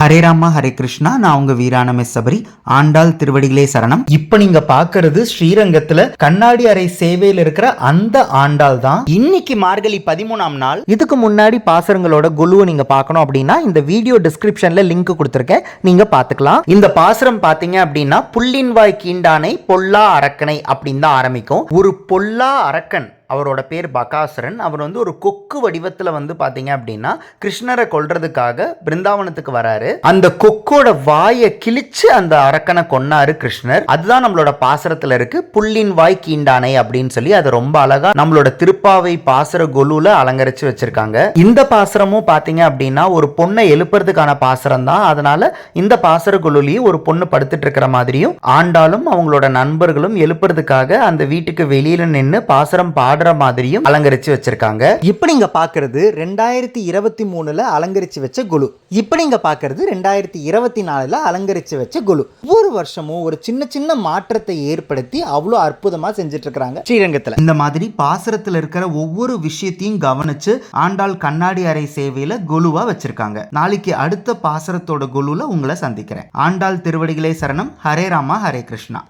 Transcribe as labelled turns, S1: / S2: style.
S1: ஹரே ராமா ஹரே கிருஷ்ணா. நான் உங்க வீரான மெஸ்ஸபரி சபரி. ஆண்டாள் திருவடிகளே சரணம். இப்ப நீங்க பாக்குறது ஸ்ரீரங்கத்துல கண்ணாடி அறை சேவையில் இருக்கிற அந்த ஆண்டாள் தான். இன்னைக்கு மார்கழி பதிமூணாம் நாள். இதுக்கு முன்னாடி பாசரங்களோட குழுவை நீங்க பார்க்கணும் அப்படின்னா இந்த வீடியோ டிஸ்கிரிப்ஷன்ல லிங்க் கொடுத்துருக்கேன். நீங்க பாத்துக்கலாம் இந்த பாசரம் பாத்தீங்க அப்படின்னா புள்ளின்வாய் கீண்டானை பொல்லா அரக்கனை அப்படின்னு தான் ஆரம்பிக்கும். ஒரு பொல்லா அரக்கன் அவரோட பேர் பகாசுரன். அவர் வந்து ஒரு கொக்கு வடிவத்தில் வந்து பார்த்தீங்க அப்படின்னா கிருஷ்ணரை கொல்றதுக்காக பிருந்தாவனத்துக்கு வராரு. அந்த கொக்கோட வாயை கிழிச்சு அந்த அரக்கனை கொன்னாரு கிருஷ்ணர். அதுதான் நம்மளோட பாசரத்தில் இருக்கு. புல்லின் வாய் கீண்டானை அப்படின்னு சொல்லி அது ரொம்ப அழகா நம்மளோட திருப்பாவை பாசர கொலுல அலங்கரிச்சு வச்சிருக்காங்க. இந்த பாசரமும் பார்த்தீங்க அப்படின்னா ஒரு பொண்ணை எழுப்புறதுக்கான பாசரம் தான். அதனால இந்த பாசர கொலுலையும் ஒரு பொண்ணு படுத்துட்டு இருக்கிற மாதிரியும் ஆண்டாலும் அவங்களோட நண்பர்களும் எழுப்புறதுக்காக அந்த வீட்டுக்கு வெளியில நின்று பாசரம் பாடுற மாதிரியும் அலங்கரிச்சு வச்சிருக்காங்க. இப்போ நீங்க பாக்குறது ரெண்டாயிரத்தி இருபத்தி மூணுல அலங்கரிச்சு வச்ச குழு இப்போ நீங்க பாக்குறது ரெண்டாயிரத்தி இருபத்தி நாலுல அலங்கரிச்சு வச்ச குழு ஒவ்வொரு வருஷமும் ஒரு சின்ன சின்ன மாற்றத்தை ஏற்படுத்தி அவ்வளோ அற்புதமா செஞ்சுட்டு இருக்கிறாங்க ஸ்ரீரங்கத்துல. இந்த மாதிரி பாசரத்துல இருக்கிற ஒவ்வொரு விஷயத்தையும் கவனிச்சு ஆண்டாள் கண்ணாடி அறை சேவையில குழுவா வச்சிருக்காங்க. நாளைக்கு அடுத்த பாசரத்தோட குழுல உங்களை சந்திக்கிறேன். ஆண்டாள் திருவடிகளே சரணம். ஹரே ராமா ஹரே கிருஷ்ணா.